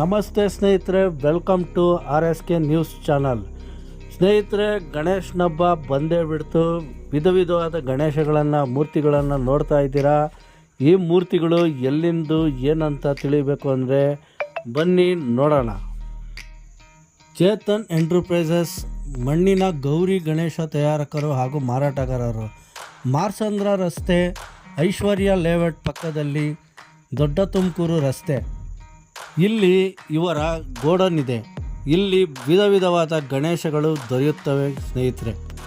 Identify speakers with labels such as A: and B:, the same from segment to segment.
A: ನಮಸ್ತೆ ಸ್ನೇಹಿತರೆ welcome to R S K news channel ಸ್ನೇಹಿತರೆ ಗಣೇಶನ ಹಬ್ಬ ಬಂದೇ ಬಿಡ್ತು. ವಿಧ ವಿಧವಾದ ಗಣೇಶಗಳನ್ನು, ಮೂರ್ತಿಗಳನ್ನು ನೋಡ್ತಾ ಇದ್ದೀರಾ? ಈ ಮೂರ್ತಿಗಳು ಎಲ್ಲಿಂದು, ಏನಂತ ತಿಳಿಬೇಕು ಅಂದರೆ ಬನ್ನಿ ನೋಡೋಣ. ಚೇತನ್ ಎಂಟರ್ಪ್ರೈಸಸ್ ಮಣ್ಣಿನ ಗೌರಿ ಗಣೇಶ ತಯಾರಕರು ಹಾಗೂ ಮಾರಾಟಗಾರರು. ಮಾರ್ಸಂದ್ರ ರಸ್ತೆ, ಐಶ್ವರ್ಯ ಲೇಔಟ್ ಪಕ್ಕದಲ್ಲಿ ದೊಡ್ಡ ತುಮಕೂರು ರಸ್ತೆ. ಇಲ್ಲಿ ಇವರ ಗೋಡನ್ ಇದೆ. ಇಲ್ಲಿ ವಿಧ ವಿಧವಾದ ಗಣೇಶಗಳು ದೊರೆಯುತ್ತವೆ ಸ್ನೇಹಿತರೆ.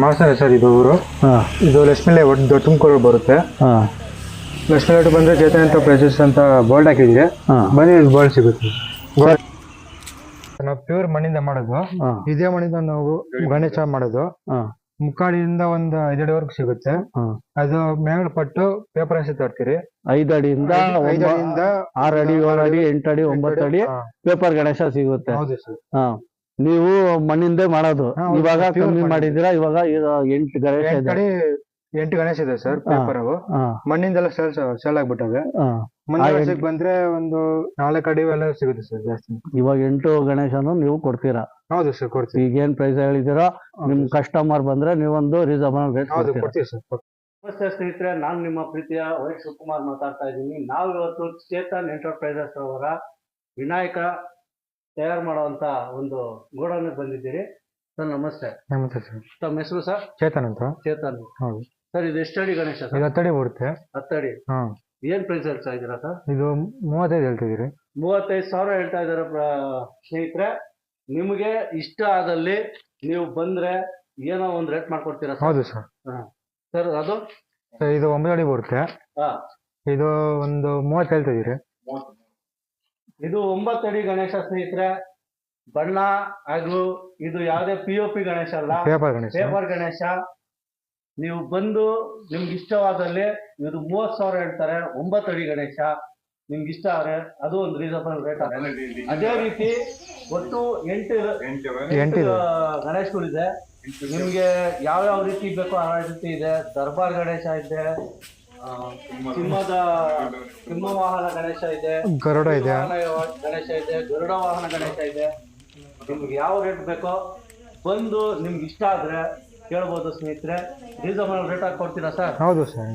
B: ಮಾಸನ ಸರ್ ಇದು ಊರು.
A: ಹಾಂ.
B: ಇದು ಲಕ್ಷ್ಮೀಲೆ ಒಟ್ಟು ದೊಡ್ಡ ತುಮಕೂರು ಬರುತ್ತೆ.
A: ಹಾಂ.
B: ಲಕ್ಷ್ಮೀ ಬಂದ್ರೆ ಬಂದರೆ ಚೇತನ್ ಅಂತ ಪ್ರೈಸಸ್ ಅಂತ ಬೋಲ್ಡ್ ಹಾಕಿದ್ರೆ
A: ಹಾಂ.
B: ಬನ್ನಿ ಬೋಲ್ಡ್ ಸಿಗುತ್ತೆ. ಗೋಲ್ಡ್ ನಾವು ಪ್ಯೂರ್ ಮಣ್ಣಿಂದ ಮಾಡೋದು.
A: ಹಾಂ.
B: ಇದೇ ಮಣ್ಣಿಂದ ನಾವು ಗಣೇಶ ಮಾಡೋದು.
A: ಹಾಂ.
B: ಮುಕ್ಕಾಡಿಯಿಂದ ಒಂದು ಐದಡಿವರೆಗೂ ಸಿಗುತ್ತೆ. ಅದು ಮೇಲ್ ಪಟ್ಟು ಪೇಪರ್ ಹಸಿ ತರ್ತೀರಿ.
A: ಐದು ಅಡಿಯಿಂದ ಒಂಬ-
B: ಐದಡಿಯಿಂದ
A: ಆರು ಅಡಿ ಏಳು ಅಡಿ ಎಂಟು ಅಡಿ ಒಂಬತ್ತು ಅಡಿ
B: ಹಾ,
A: ಪೇಪರ್ ಗಣೇಶ ಸಿಗುತ್ತೆ.
B: ಹೌದು ಸರ್.
A: ಹಾ. ನೀವು ಮಣ್ಣಿಂದೇ ಮಾಡೋದು.
B: ಹಾ, ಹೌದು,
A: ಇವಾಗ
B: pure
A: ಕಮ್ಮಿ
B: ಮಣ್ಣು.
A: ಇವಾಗ ಈಗ ಎಂಟು ಗಣೇಶ
B: ಎಂಟು
A: ಇದೆ.
B: ಕಡೆ ಎಂಟು ಗಣೇಶ ಇದೆ ಸರ್ ಪೇಪರ್ ಅವು.
A: ಹಾ.
B: ಮಣ್ಣಿಂದೆಲ್ಲ ಸೇಲ್ ಸೇಲ್ ಆಗ್ಬಿಟ್ಟವೆ.
A: ಹಾ.
B: ಮುಂದೆ
A: ಆ
B: ವರ್ಷಕ್ಕೆ ಬಂದ್ರೆ ಒಂದು ನಾಲ್ಕು ಅಡಿ ಎಲ್ಲ ಸಿಗುತ್ತೆ ಸರ್ ಜಾಸ್ತಿ.
A: ಇವಾಗ ಎಂಟು ಗಣೇಶನು ನೀವು ಕೊಡ್ತೀರಾ?
B: ಹೌದು ಸರ್ ಕೊಡ್ತೀವಿ.
A: ಈಗ ಏನ್ ಪ್ರೈಸ್ ಹೇಳಿದಿರೋ ನಿಮ್ ಕಸ್ಟಮರ್ ಬಂದ್ರೆ ನೀವೊಂದು ರೀಸನಬಲ್ ರೇಟ್
B: ಹೌದು ಕೊಡ್ತೀವಿ ಸರ್
A: ನಮಸ್ತೆ ಸ್ನೇಹಿತರೆ ನಾನು ನಿಮ್ಮ ಪ್ರೀತಿಯ ವೈ ಶಿವಕುಮಾರ್ ಮಾತಾಡ್ತಾ ಇದ್ದೀನಿ. ನಾವು ಇವತ್ತು ಚೇತನ್ ಎಂಟರ್ಪ್ರೈಸಸ್ ಅವರ ವಿನಾಯಕ ತಯಾರು ಮಾಡುವಂತ ಒಂದು ಗೋಡನ್ ಬಂದಿದ್ದೀರಿ. ಸರ್ ನಮಸ್ತೆ.
B: ನಮಸ್ತೆ ಸರ್.
A: ತಮ್ಮ ಹೆಸರು ಸರ್?
B: ಚೇತನ್ ಅಂತ.
A: ಚೇತನ್.
B: ಹೌದು.
A: ಸರ್ ಇದು ಎಷ್ಟಡಿ ಗಣೇಶ
B: ಇದು
A: ಸರ್
B: ಹತ್ತಡಿ ಬರುತ್ತೆ
A: ಹತ್ತಡಿ
B: ಹಾ.
A: ಏನ್ ಪ್ರೈಸ್ ಹೇಳ್ತಾ ಇದ್ದೀರಾ ಸರ್?
B: ಇದು ಮೂವತ್ತೈದು ಹೇಳ್ತಿದ್ದೀರಿ
A: ಮೂವತ್ತೈದು ಸಾವಿರ ಹೇಳ್ತಾ ಇದ್ದಾರೆ ಸ್ನೇಹಿತರೆ. ನಿಮಗೆ ಇಷ್ಟ ಆದಲ್ಲಿ ನೀವು ಬಂದ್ರೆ ಏನೋ ಒಂದು ರೇಟ್ ಮಾಡ್ಕೊಡ್ತೀರಾ ಸರ್?
B: ಹೌದು ಸರ್.
A: ಸರ್ ಅದು?
B: ಸರ್ ಇದು ಒಂಬತ್ತು ಅಡಿ ಬರುತ್ತೆ
A: ಹಾ.
B: ಇದು ಒಂದು ಮೂವತ್ತು ಹೇಳ್ತಿದ್ದೀರಿ
A: ಇದು ಒಂಬತ್ತು ಅಡಿ ಗಣೇಶ ಸ್ನೇಹಿತರೆ ಬಣ್ಣ ಹಾಗೂ ಇದು ಯಾವುದೇ ಪಿ ಒ ಪಿ ಗಣೇಶ ಅಲ್ಲ.
B: ಪೇಪರ್ ಗಣೇಶ.
A: ಪೇಪರ್ ಗಣೇಶ. ನೀವು ಬಂದು ನಿಮ್ಗೆ ಇಷ್ಟವಾದಲ್ಲಿ ಇದು ಮೂವತ್ ಸಾವಿರ ಹೇಳ್ತಾರೆ ಒಂಬತ್ತು ಅಡಿ ಗಣೇಶ. ನಿಮ್ಗೆ ಇಷ್ಟ ಆದ್ರೆ ಅದು ಒಂದು ರೀಸನಬಲ್ ರೇಟ್ ಅದೇ ರೀತಿ ಒಟ್ಟು ಎಂಟು
B: ಎಂಟು
A: ಗಣೇಶಗಳಿದೆ ನಿಮ್ಗೆ ಯಾವ್ಯಾವ ರೀತಿ ಬೇಕೋ ಆ ರೀತಿ ಇದೆ. ದರ್ಬಾರ್ ಗಣೇಶ ಇದೆ. ಸಿಂಹದ ಸಿಂಹ ವಾಹನ ಗಣೇಶ ಇದೆ.
B: ಗರುಡ ಇದೆ.
A: ಗಣೇಶ ಇದೆ. ಗರುಡ ವಾಹನ ಗಣೇಶ ಇದೆ. ನಿಮ್ಗೆ ಯಾವ ರೇಟ್ ಬೇಕೋ ಬಂದು ನಿಮ್ಗೆ ಇಷ್ಟ ಆದ್ರೆ ಕೇಳ್ಬೋದು ಸ್ನೇಹಿತರೆ. ರೀಸನಬಲ್ ರೇಟ್ ಹಾಕಿ ಕೊಡ್ತೀರಾ ಸರ್?
B: ಹೌದು ಸರ್.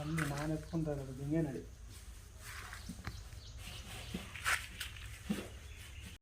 A: అన్ని నానెత్తుకుంటాడు దింగేనాడు.